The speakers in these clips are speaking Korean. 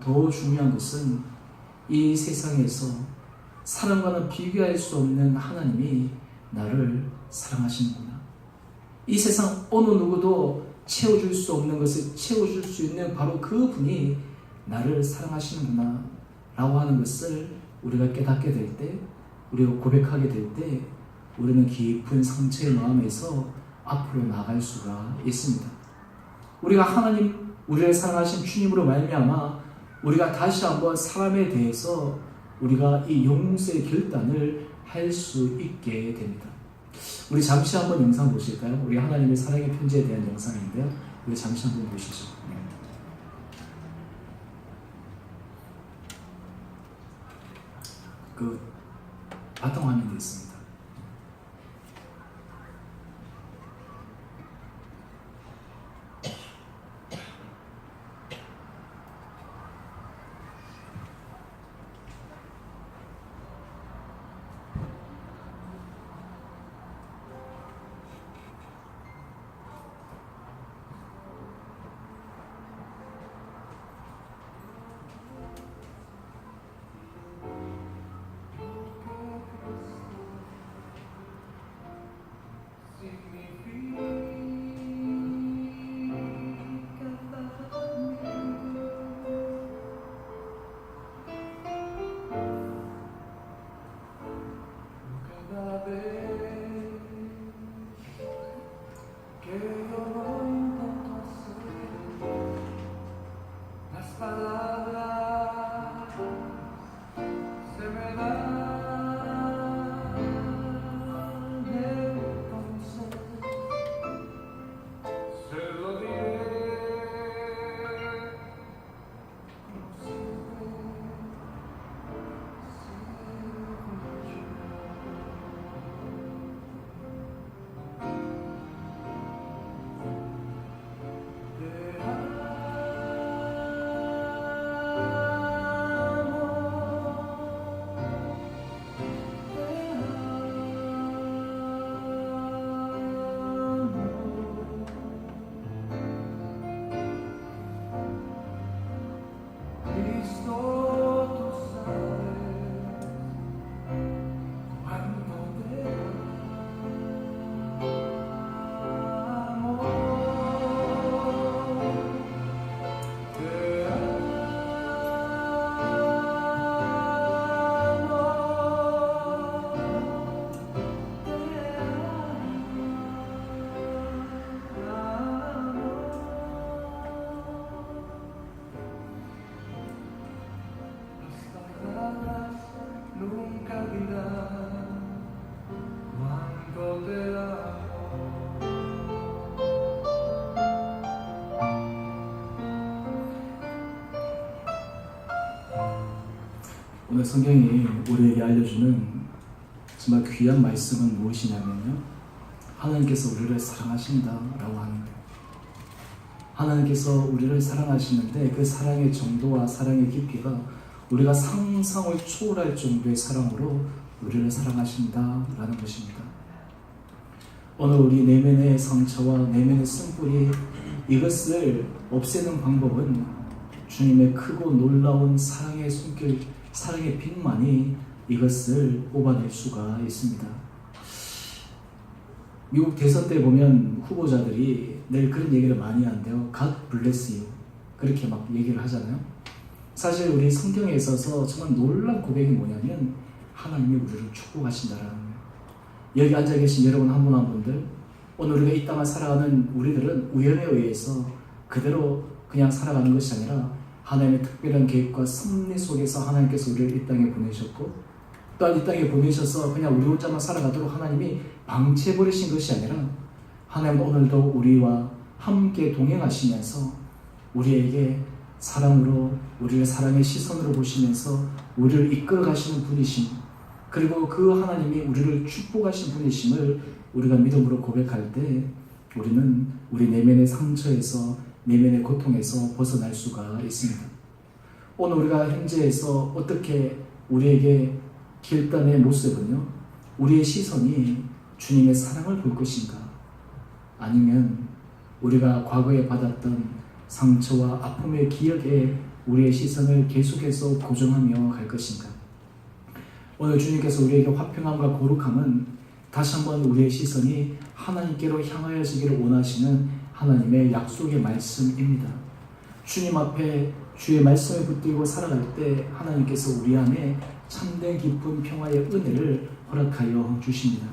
더 중요한 것은 이 세상에서 사람과는 비교할 수 없는 하나님이 나를 사랑하시는구나. 이 세상 어느 누구도 채워줄 수 없는 것을 채워줄 수 있는 바로 그 분이 나를 사랑하시는구나. 라고 하는 것을 우리가 깨닫게 될 때, 우리가 고백하게 될 때, 우리는 깊은 상처의 마음에서 앞으로 나갈 수가 있습니다. 우리가 하나님, 우리를 사랑하신 주님으로 말미암아 우리가 다시 한번 사람에 대해서 우리가 이 용서의 결단을 할 수 있게 됩니다. 우리 잠시 한번 영상 보실까요? 우리 하나님의 사랑의 편지에 대한 영상인데요. 우리 잠시 한번 보시죠. 네. 그 바탕 화면이 있습니다. Hallelujah. 오늘 성경이 우리에게 알려주는 정말 귀한 말씀은 무엇이냐면요. 하나님께서 우리를 사랑하신다 라고 하는데 하나님께서 우리를 사랑하시는데 그 사랑의 정도와 사랑의 깊이가 우리가 상상을 초월할 정도의 사랑으로 우리를 사랑하신다 라는 것입니다. 오늘 우리 내면의 상처와 내면의 쓴뿌리 이것을 없애는 방법은 주님의 크고 놀라운 사랑의 손길, 사랑의 빛만이 이것을 뽑아낼 수가 있습니다. 미국 대선 때 보면 후보자들이 늘 그런 얘기를 많이 한대요. God bless you. 그렇게 막 얘기를 하잖아요. 사실 우리 성경에 있어서 정말 놀란 고백이 뭐냐면 하나님이 우리를 축복하신다라는 거예요. 여기 앉아 계신 여러분 한 분한 분들 오늘 우리가 이 땅을 살아가는 우리들은 우연에 의해서 그대로 그냥 살아가는 것이 아니라 하나님의 특별한 계획과 섭리 속에서 하나님께서 우리를 이 땅에 보내셨고 또한 이 땅에 보내셔서 그냥 우리 혼자만 살아가도록 하나님이 방치해버리신 것이 아니라 하나님 오늘도 우리와 함께 동행하시면서 우리에게 사랑으로 우리를 사랑의 시선으로 보시면서 우리를 이끌어 가시는 분이심 그리고 그 하나님이 우리를 축복하신 분이심을 우리가 믿음으로 고백할 때 우리는 우리 내면의 상처에서 내면의 고통에서 벗어날 수가 있습니다. 오늘 우리가 현재에서 어떻게 우리에게 결단의 모습은요, 우리의 시선이 주님의 사랑을 볼 것인가? 아니면 우리가 과거에 받았던 상처와 아픔의 기억에 우리의 시선을 계속해서 고정하며 갈 것인가? 오늘 주님께서 우리에게 화평함과 거룩함은 다시 한번 우리의 시선이 하나님께로 향하여지기를 원하시는 하나님의 약속의 말씀입니다. 주님 앞에 주의 말씀을 붙들고 살아갈 때 하나님께서 우리 안에 참된 깊은 평화의 은혜를 허락하여 주십니다.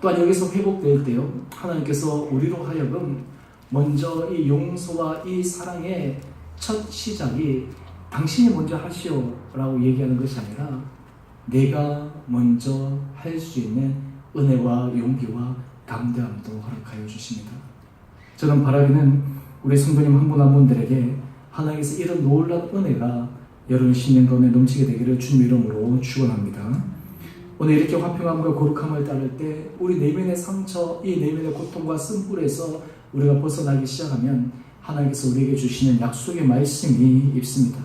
또한 여기서 회복될 때요, 하나님께서 우리로 하여금 먼저 이 용서와 이 사랑의 첫 시작이 당신이 먼저 하시오라고 얘기하는 것이 아니라 내가 먼저 할 수 있는 은혜와 용기와 담대함도 허락하여 주십니다. 저는 바라기는 우리 성도님 한 분 한 분들에게 하나님께서 이런 놀라운 은혜가 여러분 신년 가운데 넘치게 되기를 주님 이름으로 축원합니다. 오늘 이렇게 화평함과 거룩함을 따를 때 우리 내면의 상처, 이 내면의 고통과 쓴불에서 우리가 벗어나기 시작하면 하나님께서 우리에게 주시는 약속의 말씀이 있습니다.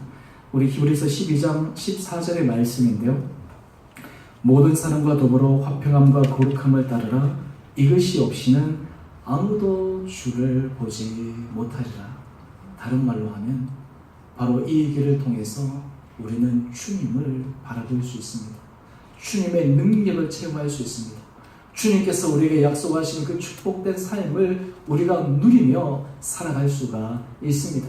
우리 히브리서 12장 14절의 말씀인데요. 모든 사람과 더불어 화평함과 거룩함을 따르라 이것이 없이는 아무도 주를 보지 못하리라. 다른 말로 하면 바로 이 길을 통해서 우리는 주님을 바라볼 수 있습니다. 주님의 능력을 체험할 수 있습니다. 주님께서 우리에게 약속하신 그 축복된 삶을 우리가 누리며 살아갈 수가 있습니다.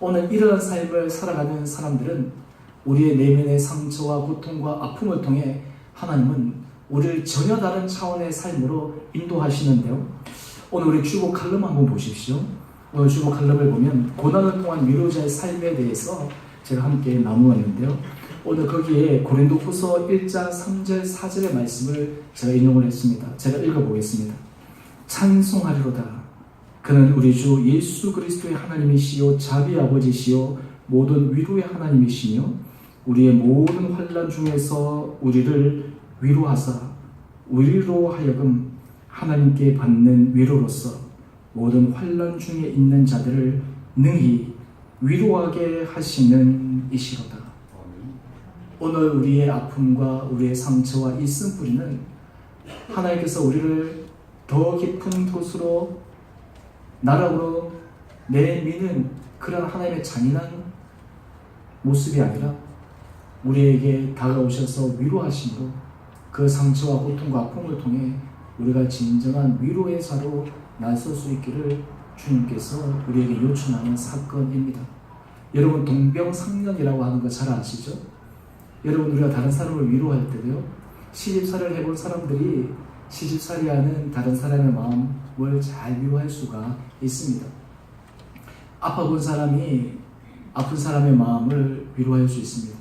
오늘 이러한 삶을 살아가는 사람들은 우리의 내면의 상처와 고통과 아픔을 통해 하나님은 우리를 전혀 다른 차원의 삶으로 인도하시는데요. 오늘 우리 주보 칼럼 한번 보십시오. 오늘 주보 칼럼을 보면 고난을 통한 위로자의 삶에 대해서 제가 함께 나누었는데요. 오늘 거기에 고린도 후서 1장 3절 4절의 말씀을 제가 인용을 했습니다. 제가 읽어보겠습니다. 찬송하리로다. 그는 우리 주 예수 그리스도의 하나님이시요 자비 아버지시요 모든 위로의 하나님이시며 우리의 모든 환란 중에서 우리를 위로하사 우리로 하여금 하나님께 받는 위로로서 모든 환란 중에 있는 자들을 능히 위로하게 하시는 이시로다. 오늘 우리의 아픔과 우리의 상처와 이 쓴뿌리는 하나님께서 우리를 더 깊은 곳으로 나락으로 내미는 그런 하나님의 잔인한 모습이 아니라 우리에게 다가오셔서 위로하심으로 그 상처와 고통과 아픔을 통해 우리가 진정한 위로의 자로 나설 수 있기를 주님께서 우리에게 요청하는 사건입니다. 여러분 동병상련이라고 하는 거 잘 아시죠? 여러분 우리가 다른 사람을 위로할 때도요 시집살이를 해본 사람들이 시집살이 하는 다른 사람의 마음을 잘 위로할 수가 있습니다. 아파본 사람이 아픈 사람의 마음을 위로할 수 있습니다.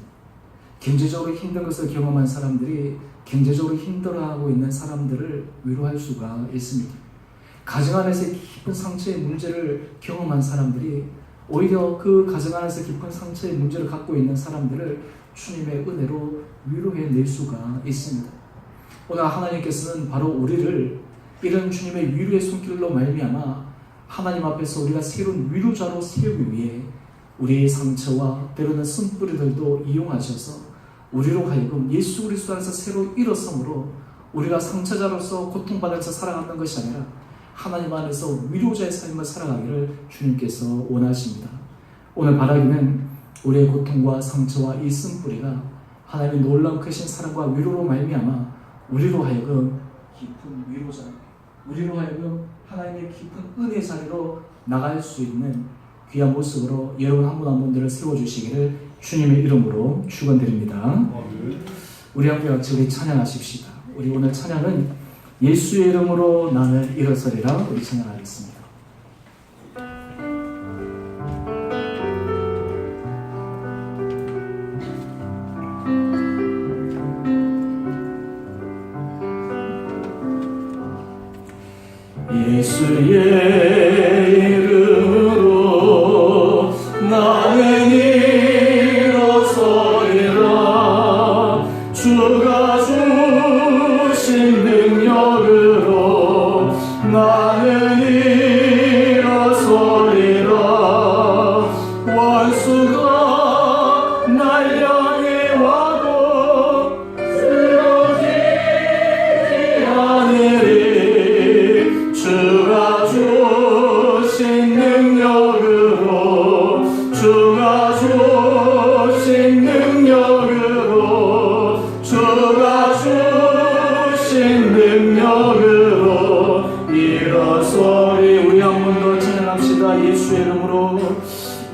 경제적으로 힘든 것을 경험한 사람들이 경제적으로 힘들어하고 있는 사람들을 위로할 수가 있습니다. 가정 안에서 깊은 상처의 문제를 경험한 사람들이 오히려 그 가정 안에서 깊은 상처의 문제를 갖고 있는 사람들을 주님의 은혜로 위로해 낼 수가 있습니다. 오늘 하나님께서는 바로 우리를 이런 주님의 위로의 손길로 말미암아 하나님 앞에서 우리가 새로운 위로자로 세우기 위해 우리의 상처와 때로는 쓴뿌리들도 이용하셔서 우리로 하여금 예수 그리스도 안에서 새로 일어섬으로 우리가 상처자로서 고통받아서 살아가는 것이 아니라 하나님 안에서 위로자의 삶을 살아가기를 주님께서 원하십니다. 오늘 바라기는 우리의 고통과 상처와 이 쓴뿌리가 하나님의 놀라운 크신 사랑과 위로로 말미암아 우리로 하여금 깊은 위로자, 우리로 하여금 하나님의 깊은 은혜 자리로 나갈 수 있는 귀한 모습으로 여러분 한 분 한 분들을 세워주시기를 주님의 이름으로 축원드립니다. 우리 함께 같이 우리 찬양하십시다. 우리 오늘 찬양은 예수의 이름으로 나는 일어서리라 우리 찬양하겠습니다. 예수의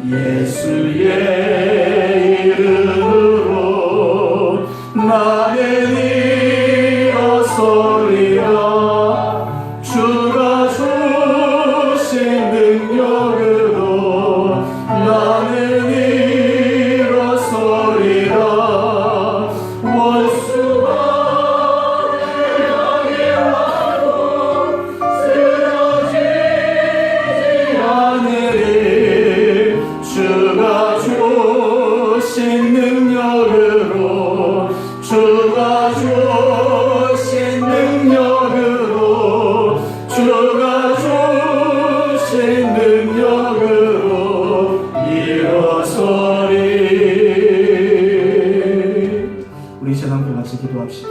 예수의 이름으로 나의 일어서리라. 주